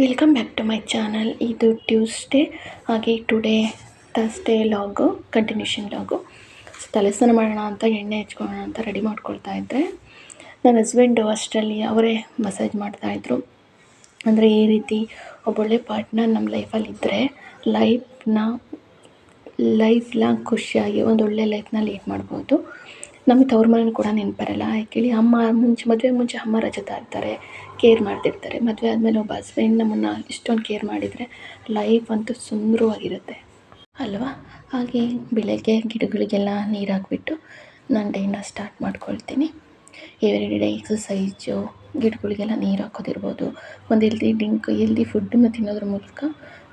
Welcome back to my channel ಇದು Tuesday ಹಾಗೆ today Thursday ಲಾಗು continuation ಲಾಗು ತಲೆ ಸ್ನಾನ ಮಾಡೋಣ ಅಂತ, ಎಣ್ಣೆ ಹಚ್ಕೊಳ್ಳೋಣ ಅಂತ ರೆಡಿ ಮಾಡ್ಕೊಳ್ತಾ ಇದ್ದೆ. ನನ್ನ ಹಸ್ಬೆಂಡು ಅಷ್ಟರಲ್ಲಿ ಅವರೇ ಮಸಾಜ್ ಮಾಡ್ತಾಯಿದ್ರು ಅಂದರೆ ಈ ರೀತಿ ಒಬ್ಬೊಳ್ಳೆ ಪಾರ್ಟ್ನರ್ ನಮ್ಮ ಲೈಫಲ್ಲಿ ಇದ್ದರೆ ಲೈಫ್ನ ಲೈಫ್ ಲಾಂಗ್ ಖುಷಿಯಾಗಿ ಒಳ್ಳೆ ಲೈಫ್ನ ಲೀಡ್ ಮಾಡ್ಬೋದು. ನಮಗೆ ತವ್ರ ಮನೇಲಿ ಕೂಡ ನೆನಪರಲ್ಲ ಯಾಕೇಳಿ ಅಮ್ಮ ಮುಂಚೆ, ಮದುವೆ ಮುಂಚೆ ಅಮ್ಮ ರಜತ ಇರ್ತಾರೆ ಕೇರ್ ಮಾಡ್ತಿರ್ತಾರೆ. ಮದುವೆ ಆದಮೇಲೆ ಒಬ್ಬ ಹಸ್ಬೆಂಡ್ ನಮ್ಮನ್ನು ಇಷ್ಟೊಂದು ಕೇರ್ ಮಾಡಿದರೆ ಲೈಫ್ ಅಂತೂ ಸುಂದರವಾಗಿರುತ್ತೆ. ಅಲ್ವಾ? ಹಾಗೆ ಬೆಳಗ್ಗೆ ಗಿಡಗಳಿಗೆಲ್ಲ ನೀರು ಹಾಕ್ಬಿಟ್ಟು ನಾನು ಡೇನ ಸ್ಟಾರ್ಟ್ ಮಾಡ್ಕೊಳ್ತೀನಿ. ಎವ್ರಿ ಡೇ ಎಕ್ಸಸೈಜು ಗಿಡಗಳಿಗೆಲ್ಲ ನೀರು ಹಾಕೋದಿರ್ಬೋದು. ಒಂದು ಎಲ್ದಿ ಡಿಂಕ್ ಎಲ್ದಿ ಫುಡ್ಡನ್ನು ತಿನ್ನೋದ್ರ ಮೂಲಕ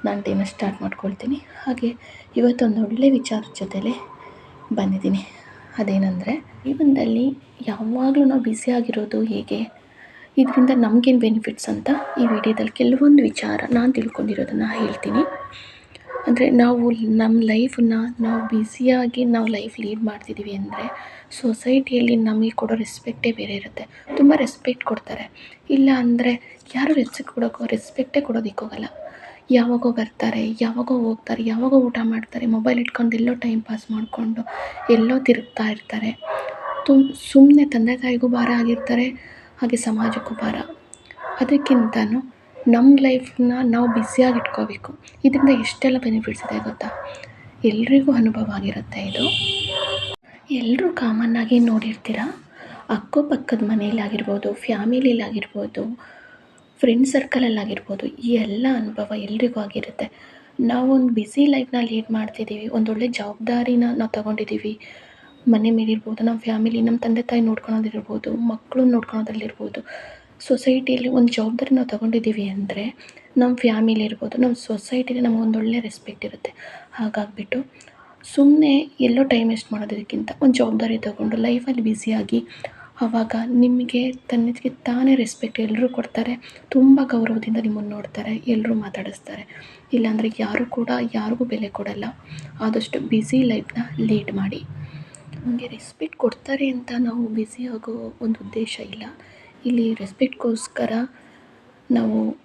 ನಾನು ಡೇನ ಸ್ಟಾರ್ಟ್ ಮಾಡ್ಕೊಳ್ತೀನಿ. ಹಾಗೆ ಇವತ್ತೊಂದು ಒಳ್ಳೆ ವಿಚಾರದ ಜೊತೆಲೇ ಬಂದಿದ್ದೀನಿ. ಅದೇನೆಂದರೆ, ಜೀವನದಲ್ಲಿ ಯಾವಾಗಲೂ ನಾವು ಬ್ಯುಸಿಯಾಗಿರೋದು ಹೇಗೆ? ಇದರಿಂದ ನಮಗೇನು ಬೆನಿಫಿಟ್ಸ್ ಅಂತ ಈ ವಿಡಿಯೋದಲ್ಲಿ ಕೆಲವೊಂದು ವಿಚಾರ ನಾನು ತಿಳ್ಕೊಂಡಿರೋದನ್ನು ಹೇಳ್ತೀನಿ. ಅಂದರೆ ನಾವು ನಮ್ಮ ಲೈಫನ್ನ ನಾವು ಬ್ಯುಸಿಯಾಗಿ ನಾವು ಲೈಫ್ ಲೀಡ್ ಮಾಡ್ತಿದ್ದೀವಿ ಅಂದರೆ ಸೊಸೈಟಿಯಲ್ಲಿ ನಮಗೆ ಕೊಡೋ ರೆಸ್ಪೆಕ್ಟೇ ಬೇರೆ ಇರುತ್ತೆ. ತುಂಬ ರೆಸ್ಪೆಕ್ಟ್ ಕೊಡ್ತಾರೆ. ಇಲ್ಲ ಅಂದರೆ ಯಾರು ರೆಸ್ಪೆಕ್ಟ್ ಕೊಡೋಕ್ಕೋ ರೆಸ್ಪೆಕ್ಟೇ ಕೊಡೋದಕ್ಕೋಗಲ್ಲ ಯಾವಾಗೋ ಬರ್ತಾರೆ, ಯಾವಾಗೋ ಹೋಗ್ತಾರೆ, ಯಾವಾಗೋ ಊಟ ಮಾಡ್ತಾರೆ ಮೊಬೈಲ್ ಇಟ್ಕೊಂಡು ಎಲ್ಲೋ ಟೈಮ್ ಪಾಸ್ ಮಾಡಿಕೊಂಡು ಎಲ್ಲೋ ತಿರುಗ್ತಾ ಇರ್ತಾರೆ. ತುಮ್ ಸುಮ್ಮನೆ ತಂದೆ ತಾಯಿಗೂ ಭಾರ ಆಗಿರ್ತಾರೆ. ಹಾಗೆ ಸಮಾಜಕ್ಕೂ ಭಾರ. ಅದಕ್ಕಿಂತನೂ ನಮ್ಮ ಲೈಫನ್ನ ನಾವು ಬ್ಯುಸಿಯಾಗಿ ಇಟ್ಕೋಬೇಕು ಇದರಿಂದ ಎಷ್ಟೆಲ್ಲ ಬೆನಿಫಿಟ್ಸ್ ಇದೆ ಗೊತ್ತಾ? ಎಲ್ರಿಗೂ ಅನುಭವ ಆಗಿರುತ್ತೆ ಇದು. ಎಲ್ಲರೂ ಕಾಮನ್ನಾಗಿ ನೋಡಿರ್ತೀರ? ಅಕ್ಕಪಕ್ಕದ ಮನೆಯಲ್ಲಾಗಿರ್ಬೋದು ಫ್ಯಾಮಿಲಿಲಾಗಿರ್ಬೋದು ಫ್ರೆಂಡ್ ಸರ್ಕಲಲ್ಲಾಗಿರ್ಬೋದು ಈ ಎಲ್ಲ ಅನುಭವ ಎಲ್ರಿಗೂ ಆಗಿರುತ್ತೆ. ನಾವೊಂದು ಬ್ಯುಸಿ ಲೈಫ್ನ ಲೀಡ್ ಮಾಡ್ತಿದ್ದೀವಿ ಒಂದೊಳ್ಳೆ ಜವಾಬ್ದಾರಿನ ನಾವು ತಗೊಂಡಿದ್ದೀವಿ ಮನೆ ಮೇಲಿರ್ಬೋದು ನಮ್ಮ ಫ್ಯಾಮಿಲಿ ನಮ್ಮ ತಂದೆ ತಾಯಿ ನೋಡ್ಕೊಳೋದಿರ್ಬೋದು ಮಕ್ಕಳು ನೋಡ್ಕೊಳೋದಲ್ಲಿರ್ಬೋದು ಸೊಸೈಟಿಯಲ್ಲಿ ಒಂದು ಜವಾಬ್ದಾರಿ ನಾವು ತಗೊಂಡಿದ್ದೀವಿ ಅಂದರೆ ನಮ್ಮ ಫ್ಯಾಮಿಲಿ ಇರ್ಬೋದು ನಮ್ಮ ಸೊಸೈಟಿಲಿ ನಮಗೊಂದು ಒಳ್ಳೆಯ ರೆಸ್ಪೆಕ್ಟ್ ಇರುತ್ತೆ. ಹಾಗಾಗಿಬಿಟ್ಟು ಸುಮ್ಮನೆ ಎಲ್ಲೋ ಟೈಮ್ ವೇಸ್ಟ್ ಮಾಡೋದಕ್ಕಿಂತ ಒಂದು ಜವಾಬ್ದಾರಿ ತಗೊಂಡು ಲೈಫಲ್ಲಿ ಬ್ಯುಸಿಯಾಗಿ ಆವಾಗ ನಿಮಗೆ ತನ್ನಷ್ಟಕ್ಕೆ ತಾನೇ ರೆಸ್ಪೆಕ್ಟ್ ಎಲ್ಲರೂ ಕೊಡ್ತಾರೆ, ತುಂಬ ಗೌರವದಿಂದ ನಿಮ್ಮನ್ನು ನೋಡ್ತಾರೆ ಎಲ್ಲರೂ ಮಾತಾಡಿಸ್ತಾರೆ. ಇಲ್ಲಾಂದರೆ ಯಾರೂ ಕೂಡ ಯಾರಿಗೂ ಬೆಲೆ ಕೊಡಲ್ಲ. ಆದಷ್ಟು ಬ್ಯುಸಿ ಲೈಫ್ನ ಲೀಡ್ ಮಾಡಿ. ನಮಗೆ ರೆಸ್ಪೆಕ್ಟ್ ಕೊಡ್ತಾರೆ ಅಂತ ನಾವು ಬ್ಯುಸಿ ಆಗೋ ಒಂದು ಉದ್ದೇಶ ಇಲ್ಲ. ಇಲ್ಲಿ ರೆಸ್ಪೆಕ್ಟ್ಗೋಸ್ಕರ ನಾವು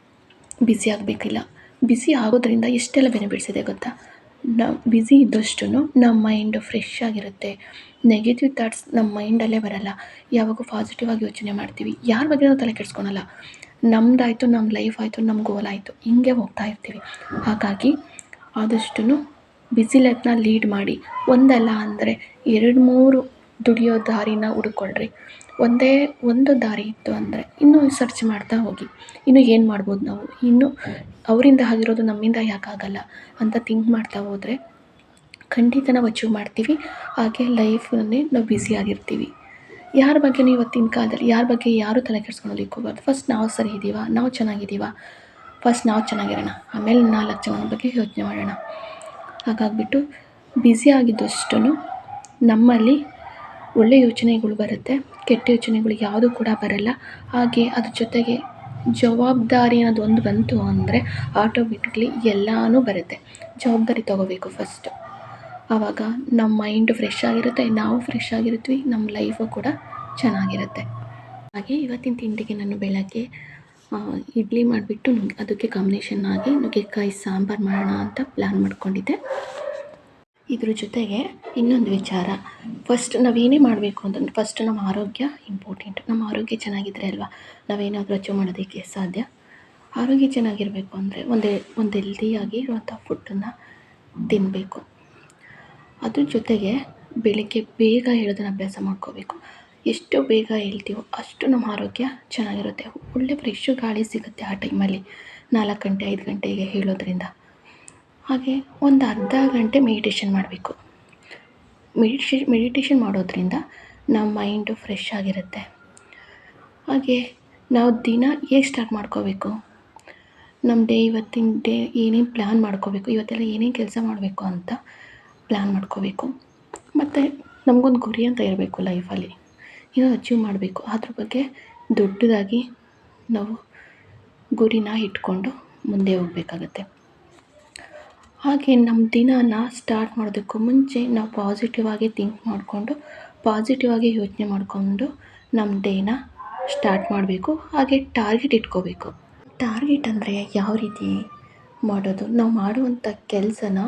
ಬ್ಯುಸಿ ಆಗಬೇಕಿಲ್ಲ. ಬ್ಯುಸಿ ಆಗೋದ್ರಿಂದ ಎಷ್ಟೆಲ್ಲ ಬೆನಿಫಿಟ್ಸ್ ಇದೆ ಗೊತ್ತಾ? ನಾವು ಬ್ಯುಸಿ ಇದ್ದಷ್ಟು ನಮ್ಮ ಮೈಂಡ್ ಫ್ರೆಶ್ ಆಗಿರುತ್ತೆ. ನೆಗೆಟಿವ್ ಥಾಟ್ಸ್ ನಮ್ಮ ಮೈಂಡಲ್ಲೇ ಬರಲ್ಲ. ಯಾವಾಗೂ ಪಾಸಿಟಿವ್ ಆಗಿ ಯೋಚನೆ ಮಾಡ್ತೀವಿ. ಯಾರ ಬಗ್ಗೆ ನಾವು ತಲೆ ಕೆಡಿಸ್ಕೊಳಲ್ಲ. ನಮ್ಮದಾಯಿತು ನಮ್ಮ ಲೈಫ್ ಆಯಿತು ನಮ್ಮ ಗೋಲ್ ಆಯಿತು. ಹಿಂಗೆ ಹೋಗ್ತಾ ಇರ್ತೀವಿ. ಹಾಗಾಗಿ ಆದಷ್ಟು ಬ್ಯುಸಿ ಲೈಫ್ನ ಲೀಡ್ ಮಾಡಿ. ಒಂದಲ್ಲ ಅಂದರೆ ಎರಡು ಮೂರು ದುಡಿಯೋ ದಾರಿನ ಹುಡುಕೊಳ್ರಿ ಒಂದೇ ಒಂದು ದಾರಿ ಇತ್ತು ಅಂದರೆ ಇನ್ನೂ ಸರ್ಚ್ ಮಾಡ್ತಾ ಹೋಗಿ. ಇನ್ನು ಏನು ಮಾಡ್ಬೋದು ನಾವು? ಇನ್ನು ಅವರಿಂದ ಆಗಿರೋದು ನಮ್ಮಿಂದ ಯಾಕೆ ಆಗಲ್ಲ ಅಂತ ಥಿಂಕ್ ಮಾಡ್ತಾ ಹೋದರೆ ಖಂಡಿತ ನಾವು ಅಚೀವ್ ಮಾಡ್ತೀವಿ. ಹಾಗೆ ಲೈಫಲ್ಲಿ ನಾವು ಬ್ಯುಸಿಯಾಗಿರ್ತೀವಿ ಯಾರ ಬಗ್ಗೆನೂ ಇವತ್ತಿನ ಕಾಲದಲ್ಲಿ, ಯಾರ ಬಗ್ಗೆ ಯಾರೂ ತಲೆ ಕೆಡಿಸ್ಕೊಳ್ಳೋದು ಹೋಗ್ಬಾರ್ದು ಫಸ್ಟ್ ನಾವು ಸರಿ ಇದ್ದೀವಾ ನಾವು ಚೆನ್ನಾಗಿದ್ದೀವಾ. ಫಸ್ಟ್ ನಾವು ಚೆನ್ನಾಗಿರೋಣ. ಆಮೇಲೆ ನಾಲ್ಕು ಜನ ಬಗ್ಗೆ ಯೋಚನೆ ಮಾಡೋಣ. ಹಾಗಾಗಿಬಿಟ್ಟು ಬ್ಯುಸಿ ಆಗಿದ್ದಷ್ಟು ನಮ್ಮಲ್ಲಿ ಒಳ್ಳೆ ಯೋಚನೆಗಳು ಬರುತ್ತೆ. ಕೆಟ್ಟ ಯೋಚನೆಗಳು ಯಾವುದೂ ಕೂಡ ಬರಲ್ಲ. ಹಾಗೆ ಅದ್ರ ಜೊತೆಗೆ ಜವಾಬ್ದಾರಿ ಅನ್ನೋದು ಒಂದು ಬಂತು ಅಂದರೆ ಆಟೋಮೆಟಿಕ್ಲಿ ಎಲ್ಲನೂ ಬರುತ್ತೆ. ಜವಾಬ್ದಾರಿ ತೊಗೋಬೇಕು ಫಸ್ಟು ಆವಾಗ ನಮ್ಮ ಮೈಂಡು ಫ್ರೆಶ್ ಆಗಿರುತ್ತೆ. ನಾವು ಫ್ರೆಶ್ ಆಗಿರ್ತೀವಿ. ನಮ್ಮ ಲೈಫು ಕೂಡ ಚೆನ್ನಾಗಿರುತ್ತೆ. ಹಾಗೆ ಇವತ್ತಿನ ತಿಂಡಿಗೆ ನಾನು ಬೆಳಗ್ಗೆ ಇಡ್ಲಿ ಮಾಡಿಬಿಟ್ಟು ಅದಕ್ಕೆ ಕಾಂಬಿನೇಷನ್ ಆಗಿ ನುಗ್ಗೆಕಾಯಿ ಸಾಂಬಾರು ಮಾಡೋಣ ಅಂತ ಪ್ಲ್ಯಾನ್ ಮಾಡ್ಕೊಂಡಿದ್ದೆ. ಇದ್ರ ಜೊತೆಗೆ ಇನ್ನೊಂದು ವಿಚಾರ. ಫಸ್ಟ್ ನಾವೇನೇ ಮಾಡಬೇಕು ಅಂತಂದ್ರೆ ಫಸ್ಟ್ ನಮ್ಮ ಆರೋಗ್ಯ ಇಂಪಾರ್ಟೆಂಟ್ ನಮ್ಮ ಆರೋಗ್ಯ ಚೆನ್ನಾಗಿದ್ದರೆ ಅಲ್ವಾ? ನಾವೇನಾದರೂ ಅಚೀವ್ ಮಾಡೋದಕ್ಕೆ ಸಾಧ್ಯ? ಆರೋಗ್ಯ ಚೆನ್ನಾಗಿರಬೇಕು ಅಂದರೆ ಒಂದೇ, ಒಂದು ಹೆಲ್ದಿಯಾಗಿ ಇರುವಂಥ ಫುಡ್ಡನ್ನು ತಿನ್ನಬೇಕು ಅದ್ರ ಜೊತೆಗೆ ಬೆಳಿಗ್ಗೆ ಬೇಗ ಹೇಳೋದನ್ನ ಅಭ್ಯಾಸ ಮಾಡ್ಕೋಬೇಕು. ಎಷ್ಟು ಬೇಗ ಹೇಳ್ತೀವೋ ಅಷ್ಟು ನಮ್ಮ ಆರೋಗ್ಯ ಚೆನ್ನಾಗಿರುತ್ತೆ. ಒಳ್ಳೆ ಫ್ರೆಶ್ ಗಾಳಿ ಸಿಗುತ್ತೆ ಆ ಟೈಮಲ್ಲಿ. ನಾಲ್ಕು ಗಂಟೆ, ಐದು ಗಂಟೆಗೆ ಹೇಳೋದ್ರಿಂದ. ಹಾಗೆ ಒಂದು ಅರ್ಧ ಗಂಟೆ ಮೆಡಿಟೇಷನ್ ಮಾಡಬೇಕು. ಮೆಡಿಟೇಷನ್ ಮೆಡಿಟೇಷನ್ ಮಾಡೋದ್ರಿಂದ ನಮ್ಮ ಮೈಂಡು ಫ್ರೆಶ್ ಆಗಿರುತ್ತೆ. ಹಾಗೆ ನಾವು ದಿನ ಹೇಗೆ ಸ್ಟಾರ್ಟ್ ಮಾಡ್ಕೋಬೇಕು? ನಮ್ಮ ಡೇ ಇವತ್ತಿನ ಡೇ ಏನೇನು ಪ್ಲ್ಯಾನ್ ಮಾಡ್ಕೋಬೇಕು? ಇವತ್ತೆಲ್ಲ ಏನೇನು ಕೆಲಸ ಮಾಡಬೇಕು ಅಂತ ಪ್ಲ್ಯಾನ್ ಮಾಡ್ಕೋಬೇಕು. ಮತ್ತು ನಮಗೊಂದು ಗುರಿ ಅಂತ ಇರಬೇಕು ಲೈಫಲ್ಲಿ ಏನೋ ಅಚೀವ್ ಮಾಡಬೇಕು. ಅದ್ರ ಬಗ್ಗೆ ದೊಡ್ಡದಾಗಿ ನಾವು ಗುರಿನ ಇಟ್ಕೊಂಡು ಮುಂದೆ ಹೋಗಬೇಕಾಗತ್ತೆ. ಹಾಗೆ ನಮ್ಮ ದಿನಾನ ಸ್ಟಾರ್ಟ್ ಮಾಡೋದಕ್ಕೂ ಮುಂಚೆ ನಾವು ಪಾಸಿಟಿವ್ ಆಗಿ ಥಿಂಕ್ ಮಾಡಿಕೊಂಡು ಪಾಸಿಟಿವ್ ಆಗಿ ಯೋಚನೆ ಮಾಡಿಕೊಂಡು ನಮ್ಮ ಡೇನ ಸ್ಟಾರ್ಟ್ ಮಾಡಬೇಕು. ಹಾಗೆ ಟಾರ್ಗೆಟ್ ಇಟ್ಕೋಬೇಕು. ಟಾರ್ಗೆಟ್ ಅಂದರೆ ಯಾವ ರೀತಿ ಮಾಡೋದು? ನಾವು ಮಾಡುವಂಥ ಕೆಲಸನ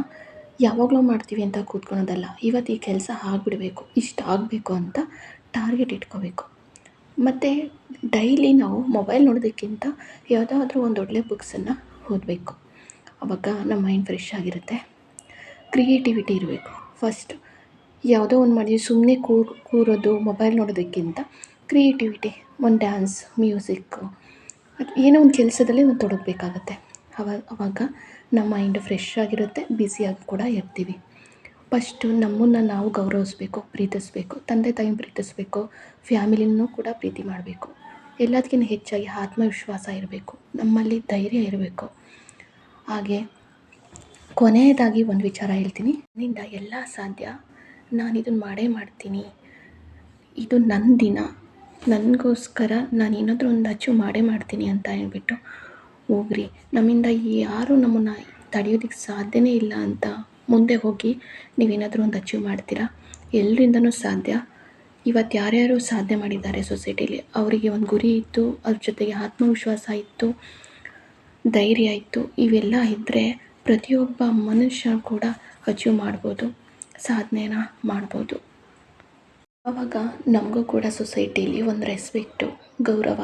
ಯಾವಾಗಲೂ ಮಾಡ್ತೀವಿ ಅಂತ ಕೂತ್ಕೊಳೋದಲ್ಲ ಇವತ್ತು ಈ ಕೆಲಸ ಆಗ್ಬಿಡ್ಬೇಕು, ಇಷ್ಟು ಆಗಬೇಕು ಅಂತ ಟಾರ್ಗೆಟ್ ಇಟ್ಕೋಬೇಕು. ಮತ್ತು ಡೈಲಿ ನಾವು ಮೊಬೈಲ್ ನೋಡೋದಕ್ಕಿಂತ ಯಾವುದಾದ್ರೂ ಒಂದು ಒಳ್ಳೆಯ ಬುಕ್ಸನ್ನು ಓದಬೇಕು. ಆವಾಗ ನಮ್ಮ ಮೈಂಡ್ ಫ್ರೆಶ್ ಆಗಿರುತ್ತೆ. ಕ್ರಿಯೇಟಿವಿಟಿ ಇರಬೇಕು. ಫಸ್ಟ್ ಯಾವುದೋ ಒಂದು ಮಾಡಿ ಸುಮ್ಮನೆ ಕೂರು, ಕೂರೋದು ಮೊಬೈಲ್ ನೋಡೋದಕ್ಕಿಂತ ಕ್ರಿಯೇಟಿವಿಟಿ ಒಂದು ಡ್ಯಾನ್ಸ್ ಮ್ಯೂಸಿಕ್ಕು ಅದು ಏನೋ ಒಂದು ಕೆಲಸದಲ್ಲಿ ನಾವು ತೊಡಗಬೇಕಾಗತ್ತೆ. ಅವಾಗ ಅವಾಗ ನಮ್ಮ ಮೈಂಡ್ ಫ್ರೆಶ್ ಆಗಿರುತ್ತೆ ಬ್ಯುಸಿಯಾಗಿ ಕೂಡ ಇರ್ತೀವಿ. ಫಸ್ಟು ನಮ್ಮನ್ನು ನಾವು ಗೌರವಿಸ್ಬೇಕು, ಪ್ರೀತಿಸಬೇಕು, ತಂದೆ ತಾಯಿನ ಪ್ರೀತಿಸಬೇಕು, ಫ್ಯಾಮಿಲಿನೂ ಕೂಡ ಪ್ರೀತಿ ಮಾಡಬೇಕು. ಎಲ್ಲದಕ್ಕಿಂತ ಹೆಚ್ಚಾಗಿ ಆತ್ಮವಿಶ್ವಾಸ ಇರಬೇಕು, ನಮ್ಮಲ್ಲಿ ಧೈರ್ಯ ಇರಬೇಕು. ಹಾಗೆ ಕೊನೆಯದಾಗಿ ಒಂದು ವಿಚಾರ ಹೇಳ್ತೀನಿ. ನನ್ನಿಂದ ಎಲ್ಲ ಸಾಧ್ಯ. ನಾನು ಇದನ್ನು ಮಾಡೇ ಮಾಡ್ತೀನಿ. ಇದು ನನ್ನ ದಿನ. ನನಗೋಸ್ಕರ ನಾನು ಏನಾದರೂ ಒಂದು ಅಚೀವ್ ಮಾಡೇ ಮಾಡ್ತೀನಿ ಅಂತ ಹೇಳ್ಬಿಟ್ಟು ಹೋಗ್ರಿ. ನಮ್ಮಿಂದ ಯಾರೂ ನಮ್ಮನ್ನು ತಡೆಯೋದಕ್ಕೆ ಸಾಧ್ಯವೇ ಇಲ್ಲ ಅಂತ ಮುಂದೆ ಹೋಗಿ ನೀವೇನಾದರೂ ಒಂದು ಅಚೀವ್ ಮಾಡ್ತೀರಾ? ಎಲ್ಲರಿಂದನೂ ಸಾಧ್ಯ. ಇವತ್ತು ಯಾರ್ಯಾರು ಸಾಧನೆ ಮಾಡಿದ್ದಾರೆ ಸೊಸೈಟಿಲಿ ಅವರಿಗೆ ಒಂದು ಗುರಿ ಇತ್ತು ಅದ್ರ ಜೊತೆಗೆ ಆತ್ಮವಿಶ್ವಾಸ ಇತ್ತು, ಧೈರ್ಯ ಇತ್ತು. ಇವೆಲ್ಲ ಇದ್ದರೆ ಪ್ರತಿಯೊಬ್ಬ ಮನುಷ್ಯ ಕೂಡ ಅಚೀವ್ ಮಾಡ್ಬೋದು, ಸಾಧನೆನ ಮಾಡ್ಬೋದು. ಆವಾಗ ನಮಗೂ ಕೂಡ ಸೊಸೈಟಿಲಿ ಒಂದು ರೆಸ್ಪೆಕ್ಟು ಗೌರವ.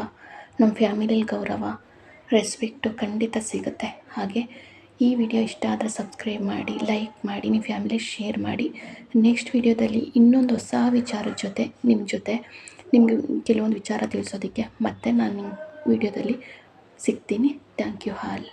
ನಮ್ಮ ಫ್ಯಾಮಿಲಿಲಿ ಗೌರವ ರೆಸ್ಪೆಕ್ಟು ಖಂಡಿತ ಸಿಗುತ್ತೆ. ಹಾಗೆ ಈ ವಿಡಿಯೋ ಇಷ್ಟ ಆದರೆ ಸಬ್ಸ್ಕ್ರೈಬ್ ಮಾಡಿ, ಲೈಕ್ ಮಾಡಿ, ನಿಮ್ಮ ಫ್ಯಾಮಿಲಿ ಶೇರ್ ಮಾಡಿ. ನೆಕ್ಸ್ಟ್ ವಿಡಿಯೋದಲ್ಲಿ ಇನ್ನೊಂದು ಹೊಸ ವಿಚಾರದ ಜೊತೆ, ನಿಮ್ಮ ಜೊತೆ. ನಿಮಗೆ ಕೆಲವೊಂದು ವಿಚಾರ ತಿಳಿಸೋದಕ್ಕೆ ಮತ್ತೆ ನಾನು ನಿಮ್ಮ ವಿಡಿಯೋದಲ್ಲಿ ಸಿಗ್ತೀನಿ. Thank you all.